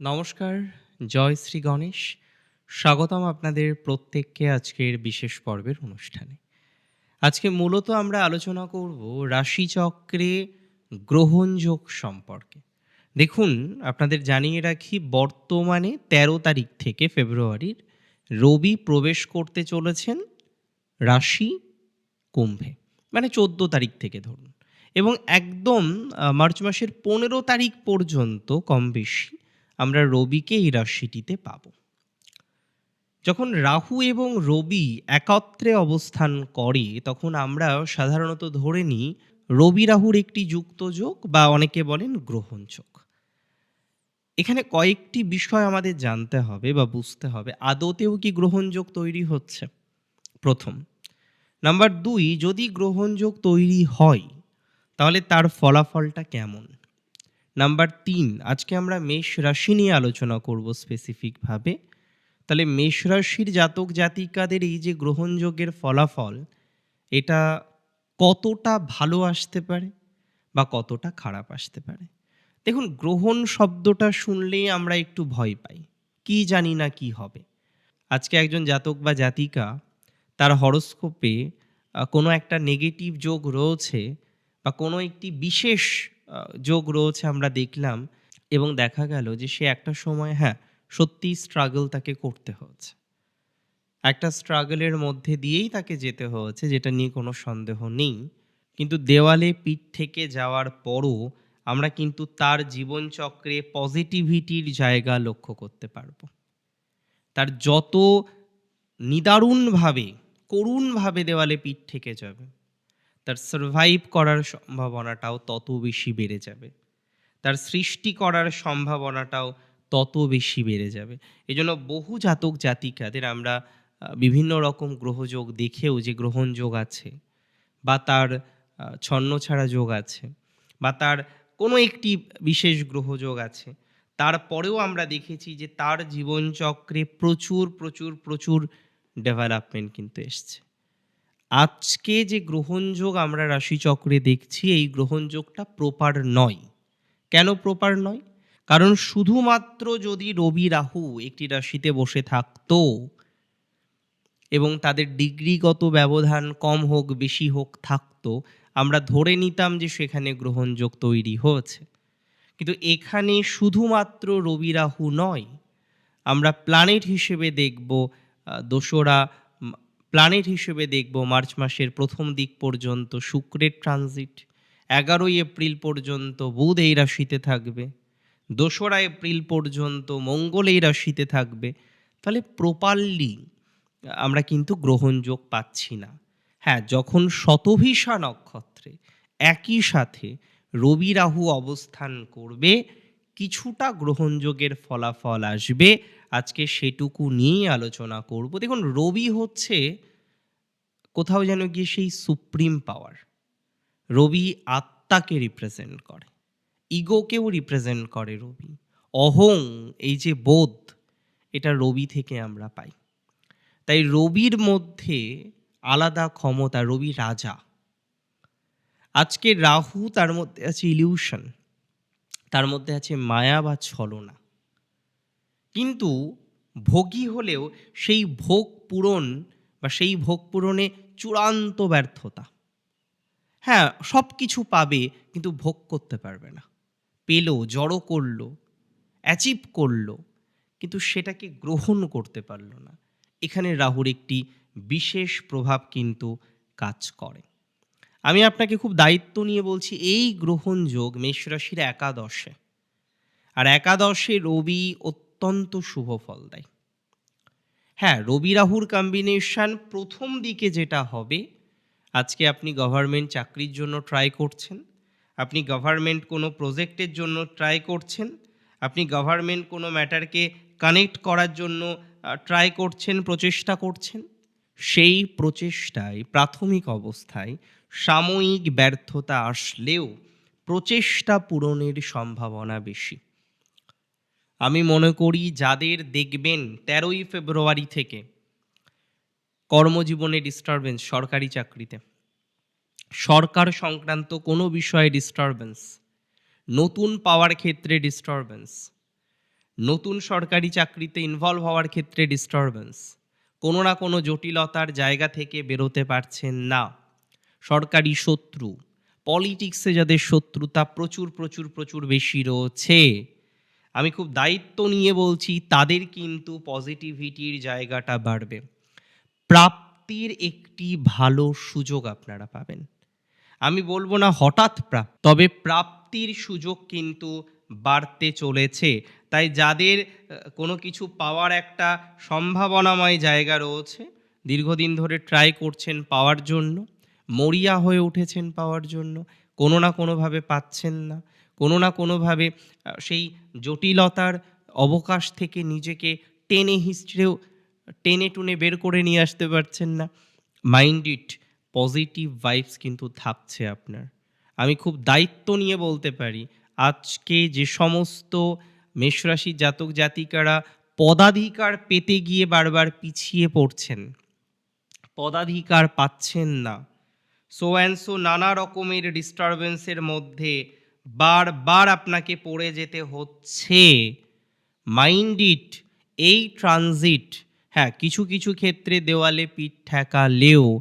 নমস্কার, জয় শ্রী গণেশ। স্বাগতম আপনাদের প্রত্যেককে আজকের বিশেষ পর্বের অনুষ্ঠানে। আজকে মূলত আমরা আলোচনা করব রাশিচক্রে গ্রহণযোগ সম্পর্কে। দেখুন, আপনাদের জানিয়ে রাখি, বর্তমানে ১৩ তারিখ থেকে ফেব্রুয়ারির রবি প্রবেশ করতে চলেছেন রাশি কুম্ভে মানে চোদ্দ তারিখ থেকে ধরুন। এবং একদম মার্চ মাসের পনেরো তারিখ পর্যন্ত কম বেশি আমরা রবিকে এই রাশিটিতে পাব। যখন রাহু এবং রবি একত্রে অবস্থান করে, তখন আমরা সাধারণত ধরে নিই রবি রাহুর একটি যুক্ত যোগ বা অনেকে বলেন গ্রহণ যোগ। এখানে কয়েকটি বিষয় আমাদের জানতে হবে বা বুঝতে হবে। আদতেও কি গ্রহণযোগ তৈরি হচ্ছে? প্রথম, নাম্বার দুই, যদি গ্রহণযোগ তৈরি হয়, তাহলে তার ফলাফলটা কেমন? নাম্বার তিন, আজকে আমরা মেষ রাশি নিয়ে আলোচনা করব স্পেসিফিকভাবে তাহলে মেষ রাশির জাতক জাতিকাদের এই যে গ্রহণযোগের ফলাফল, এটা কতটা ভালো আসতে পারে বা কতটা খারাপ আসতে পারে? দেখুন, গ্রহণ শব্দটা শুনলেই আমরা একটু ভয় পাই। কি জানি না কি হবে। আজকে একজন জাতক বা জাতিকা, তার হরস্কোপে কোনো একটা নেগেটিভ যোগ রয়েছে বা কোনো একটি বিশেষ যোগ রয়েছে আমরা দেখলাম এবং দেখা গেল যে সে একটা সময় হ্যাঁ সত্যিই স্ট্রাগল তাকে করতে হয়েছে। একটা স্ট্রাগলের মধ্যে দিয়েই তাকে যেতে হয়েছে, যেটা নিয়ে কোনো সন্দেহ নেই। কিন্তু দেওয়ালে পিঠ থেকে যাওয়ার পরও আমরা কিন্তু তার জীবনচক্রে পজিটিভিটির জায়গা লক্ষ্য করতে পারব। তার যত নিদারুণভাবে, করুণভাবে দেওয়ালে পিঠ থেকে যাবে তার সার্ভাইভ করার সম্ভাবনাটাও তত বেশি বেড়ে যাবে। তার সৃষ্টি করার সম্ভাবনাটাও তত বেশি বেড়ে যাবে। এজন্য জন্য বহু জাতক জাতিকাদের আমরা বিভিন্ন রকম গ্রহযোগ দেখেও যে গ্রহণযোগ আছে বা তার আহ, ছন্নছাড়া যোগ আছে বা তার কোনো একটি বিশেষ গ্রহযোগ আছে তারপরেও আমরা দেখেছি যে তার জীবনচক্রে প্রচুর প্রচুর প্রচুর ডেভেলপমেন্ট কিন্তু এসছে। আজকে যে গ্রহণযোগ আমরা রাশিচক্রে দেখছি, এই গ্রহণযোগটা প্রপার নয়। কেন প্রপার নয়? কারণ শুধুমাত্র যদি রবি রাহু একটি রাশিতে বসে থাকতো এবং তাদের ডিগ্রিগত ব্যবধান কম হোক, বেশি হোক, থাকতো, আমরা ধরে নিতাম যে সেখানে গ্রহণযোগ তৈরি হয়েছে। কিন্তু এখানে শুধুমাত্র রবি রাহু নয়, আমরা প্ল্যানেট হিসেবে দেখব দোসরা প্ল্যানেট হিসেবে দেখব মার্চ মাসের প্রথম দিক পর্যন্ত শুক্রের ট্রানজিট এগারোই এপ্রিল পর্যন্ত বুধ এই রাশিতে থাকবে, দোসরা এপ্রিল পর্যন্ত মঙ্গল এই রাশিতে থাকবে। তাহলে প্রপারলি আমরা কিন্তু গ্রহণযোগ পাচ্ছি না। হ্যাঁ যখন শতভিসা নক্ষত্রে একই সাথে রবি রাহু অবস্থান করবে, কিছুটা গ্রহণযোগের ফলাফল আসবে আজকে সেটুকু নিয়েই আলোচনা করব। দেখুন, রবি হচ্ছে কোথাও যেন গিয়ে সেই সুপ্রিম পাওয়ার। রবি আত্মাকে রিপ্রেজেন্ট করে, ইগোকেও রিপ্রেজেন্ট করে রবি। অহং, এই যে বোধ, এটা রবি থেকে আমরা পাই। তাই রবির মধ্যে আলাদা ক্ষমতা, রবি রাজা। আজকে রাহু, তার মধ্যে আছে ইলিউশন তার মধ্যে আছে মায়া বা ছলনা। কিন্তু ভোগী হলেও সেই ভোগ পূরণ বা সেই ভোগ পূরণে চূড়ান্ত ব্যর্থতা। হ্যাঁ সব কিছু পাবে কিন্তু ভোগ করতে পারবে না। পেল, জড়ো করল অ্যাচিভ করল, কিন্তু সেটাকে গ্রহণ করতে পারল না। এখানে রাহুর একটি বিশেষ প্রভাব কিন্তু কাজ করে। আমি আপনাকে খুব দায়িত্ব নিয়ে বলছি, এই গ্রহণ যোগ মেষ রাশির একাদশে। আর একাদশে রবি অত্যন্ত শুভ ফল দেয়। হ্যাঁ রবি রাহুর কম্বিনেশন প্রথম দিকে যেটা হবে, আজকে আপনি গভর্নমেন্ট চাকরির জন্য ট্রাই করছেন, আপনি গভর্নমেন্ট কোনো প্রজেক্টের জন্য ট্রাই করছেন, আপনি গভর্নমেন্ট কোনো ম্যাটারকে কানেক্ট করার জন্য ট্রাই করছেন, প্রচেষ্টা করছেন, সেই প্রচেষ্টায়, প্রাথমিক অবস্থায় সাময়িক ব্যর্থতা আসলেও প্রচেষ্টা পূরণের সম্ভাবনা বেশি। আমি মনে করি যাদের দেখবেন তেরোই ফেব্রুয়ারি থেকে কর্মজীবনে ডিস্টারবেন্স সরকারি চাকরিতে। সরকার সংক্রান্ত কোনো বিষয়ে ডিস্টারবেন্স নতুন পাওয়ার ক্ষেত্রে ডিস্টারবেন্স নতুন সরকারি চাকরিতে ইনভলভ হওয়ার ক্ষেত্রে ডিস্টারবেন্স কোনো না কোনো জটিলতার জায়গা থেকে বেরোতে পারছেন না। সরকারি শত্রু পলিটিক্সে যাদের শত্রুতা প্রচুর প্রচুর প্রচুর বেশি রয়েছে। আমি খুব দায়িত্ব নিয়ে বলছি, তাদের কিন্তু পজিটিভিটির জায়গাটা বাড়বে। প্রাপ্তির একটি ভালো সুযোগ আপনারা পাবেন। আমি বলব না হঠাৎ প্রাপ্ত, তবে প্রাপ্তির সুযোগ কিন্তু বাড়তে চলেছে। তাই যাদের কোনো কিছু পাওয়ার একটা সম্ভাবনাময় জায়গা রয়েছে, দীর্ঘদিন ধরে ট্রাই করছেন পাওয়ার জন্য, মরিয়া হয়ে উঠেছেন পাওয়ার জন্য, কোনো না কোনোভাবে পাচ্ছেন না। কোনো না কোনোভাবে সেই জটিলতার অবকাশ থেকে নিজেকে টেনে হিস্ট্রেও টেনে টুনে বের করে নিয়ে আসতে পারছেন না। মাইন্ড ইট, পজিটিভ ভাইবস কিন্তু থাকছে আপনার। আমি খুব দায়িত্ব নিয়ে বলতে পারি, আজকে যে সমস্ত মেষরাশি জাতক জাতিকারা পদাধিকার পেতে গিয়ে বারবার পিছিয়ে পড়ছেন, পদাধিকার পাচ্ছেন না। সো অ্যান্ড সো নানা রকমের ডিস্টারবেন্সের মধ্যে বারবার আপনাকে পড়ে যেতে হচ্ছে। মাইন্ড ইট, এই ট্রানজিট। হ্যাঁ কিছু কিছু ক্ষেত্রে দেওয়ালে পিঠ ঠেকালেও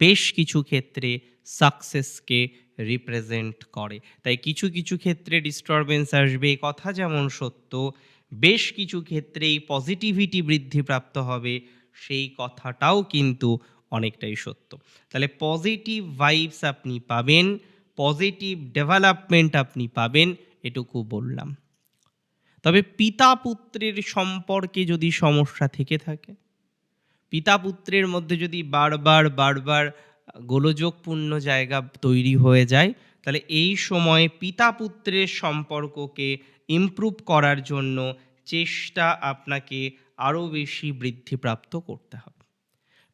বেশ কিছু ক্ষেত্রে সাকসেসকে রিপ্রেজেন্ট করে। তাই কিছু কিছু ক্ষেত্রে ডিস্টারবেন্স আসবে কথা যেমন সত্য, বেশ কিছু ক্ষেত্রে এই পজিটিভিটি বৃদ্ধিপ্রাপ্ত হবে, সেই কথাটাও কিন্তু অনেকটাই সত্য। তাহলে পজিটিভ ভাইবস আপনি পাবেন পজিটিভ ডেভেলপমেন্ট আপনি পাবেন, এটুকু বললাম। তবে পিতা পুত্রের সম্পর্কে যদি সমস্যা থেকে থাকে পিতা পুত্রের মধ্যে যদি বারবার বারবার গোলযোগপূর্ণ জায়গা তৈরি হয়ে যায়, তাহলে এই সময়ে পিতা পুত্রের সম্পর্ককে ইমপ্রুভ করার জন্য চেষ্টা আপনাকে আরও বেশি বৃদ্ধিপ্রাপ্ত করতে হবে।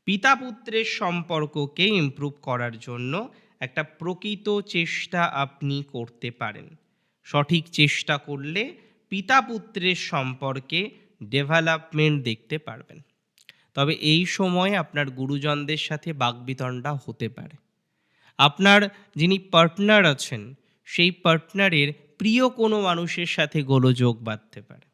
পিতা পুত্রের সম্পর্ককে ইমপ্রুভ করার জন্য একটা প্রকৃত চেষ্টা আপনি করতে পারেন। সঠিক চেষ্টা করলে পিতা পুত্রের সম্পর্কে ডেভেলপমেন্ট দেখতে পারবেন। তবে এই সময় আপনার গুরুজনদের সাথে বাকবিতণ্ডা হতে পারে। আপনার যিনি পার্টনার আছেন, সেই পার্টনারের প্রিয় কোনো মানুষের সাথে গোলযোগ বাঁধতে পারে।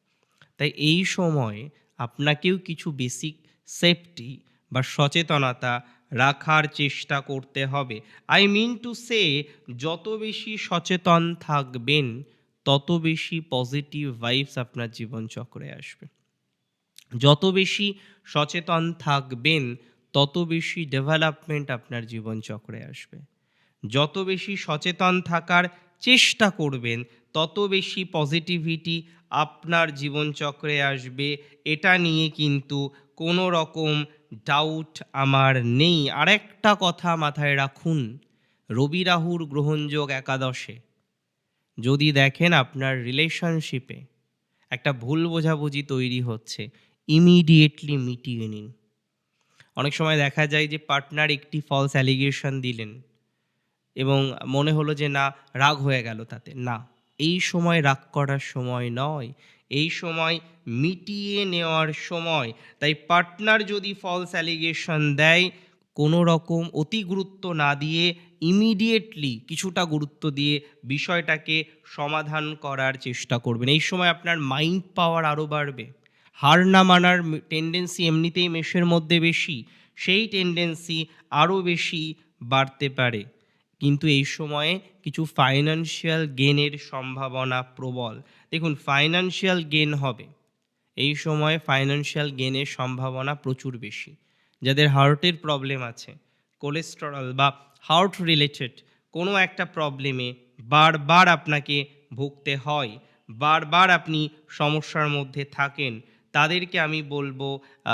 তাই এই সময় আপনাকেও কিছু বেসিক সেফটি বা সচেতনতা রাখার চেষ্টা করতে হবে। আই মিন টু সে যত বেশি সচেতন থাকবেন, তত বেশি পজিটিভ ভাইবস আপনার জীবনচক্রে আসবে। যত বেশি সচেতন থাকবেন, তত বেশি ডেভেলপমেন্ট আপনার জীবনচক্রে আসবে। যত বেশি সচেতন থাকার চেষ্টা করবেন, তত বেশি পজিটিভিটি আপনার জীবনচক্রে আসবে। এটা নিয়ে কিন্তু কোনো রকম ডাউট আমার নেই। আরেকটা কথা মাথায় রাখুন, রবি রাহুর গ্রহণযোগ একাদশে। যদি দেখেন আপনার রিলেশনশিপে একটা ভুল বোঝাবুঝি তৈরি হচ্ছে ইমিডিয়েটলি মিটিয়ে নিন। অনেক সময় দেখা যায় যে পার্টনার একটি ফলস অ্যালিগেশন দিলেন এবং মনে হলো যে না, রাগ হয়ে গেল তাতে। না। এই সময় রাগ করার সময় নয়, এই সময় মিটিয়ে নেওয়ার সময়। তাই পার্টনার যদি ফলস অ্যালিগেশন দেয়, কোনো রকম অতি গুরুত্ব না দিয়ে ইমিডিয়েটলি কিছুটা গুরুত্ব দিয়ে বিষয়টাকে সমাধান করার চেষ্টা করবেন। এই সময় আপনার মাইন্ড পাওয়ার আরও বাড়বে। হার না মানার টেন্ডেন্সি এমনিতেই মেষের মধ্যে বেশি, সেই টেন্ডেন্সি আরও বেশি বাড়তে পারে। কিন্তু এই সময়ে কিছু ফাইন্যান্সিয়াল গেনের সম্ভাবনা প্রবল। দেখুন ফাইন্যান্সিয়াল গেন হবে। এই সময়ে ফাইন্যান্সিয়াল গেনের সম্ভাবনা প্রচুর বেশি। যাদের হার্টের প্রবলেম আছে কোলেস্টেরল বা হার্ট রিলেটেড কোনো একটা প্রবলেমে বারবার আপনাকে ভুগতে হয়, বারবার আপনি সমস্যার মধ্যে থাকেন, তাদেরকে আমি বলব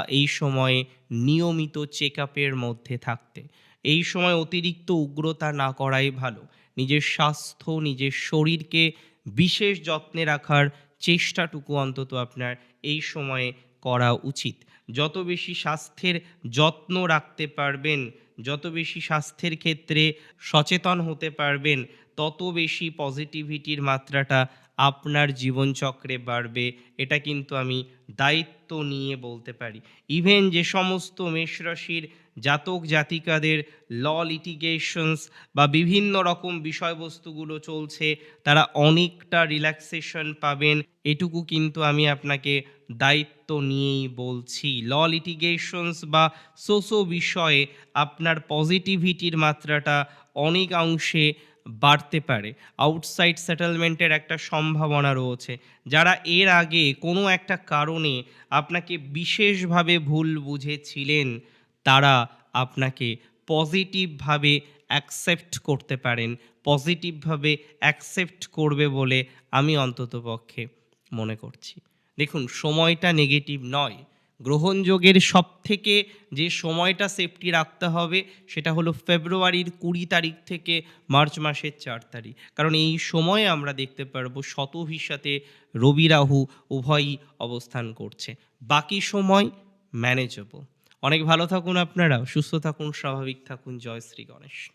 এই সময়ে নিয়মিত চেক আপের মধ্যে থাকতে। এই সময় অতিরিক্ত উগ্রতা না করাই ভালো। নিজের স্বাস্থ্য, নিজের শরীরকে বিশেষ যত্নে রাখার চেষ্টাটুকু অন্তত আপনার এই সময়ে করা উচিত। যত বেশি স্বাস্থ্যের যত্ন রাখতে পারবেন, যত বেশি স্বাস্থ্যের ক্ষেত্রে সচেতন হতে পারবেন, তত বেশি পজিটিভিটির মাত্রাটা আপনার জীবনচক্রে বাড়বে। এটা কিন্তু আমি দায়িত্ব নিয়ে বলতে পারি। ইভেন যে সমস্ত মেষ রাশির জাতক জাতিকাদের ল লিটিগেশনস বা বিভিন্ন রকম বিষয়বস্তুগুলো চলছে, তারা অনেকটা রিল্যাক্সেশন পাবেন। এটুকু কিন্তু আমি আপনাকে দায়িত্ব নিয়েই বলছি। ল লিটিগেশনস বা সোসো বিষয়ে আপনার পজিটিভিটির মাত্রাটা অনেক অংশে বাড়তে পারে। আউটসাইড সেটেলমেন্টের একটা সম্ভাবনা রয়েছে। যারা এর আগে কোনো একটা কারণে আপনাকে বিশেষভাবে ভুল বুঝেছিলেন, তারা আপনাকে পজিটিভভাবে অ্যাকসেপ্ট করতে পারেন। পজিটিভভাবে অ্যাকসেপ্ট করবে বলে আমি অন্ততপক্ষে মনে করছি। দেখুন, সময়টা নেগেটিভ নয়। গ্রহণযোগের সব থেকে যে সময়টা সেফটি রাখতে হবে, সেটা হলো ফেব্রুয়ারির কুড়ি তারিখ থেকে মার্চ মাসের চার তারিখ। কারণ এই সময়ে আমরা দেখতে পারব শতভিসাতে রবি রাহু উভয়ই অবস্থান করছে। বাকি সময় ম্যানেজেবল অনেক ভালো থাকুন আপনারা, সুস্থ থাকুন, স্বাভাবিক থাকুন। জয় শ্রী গণেশ।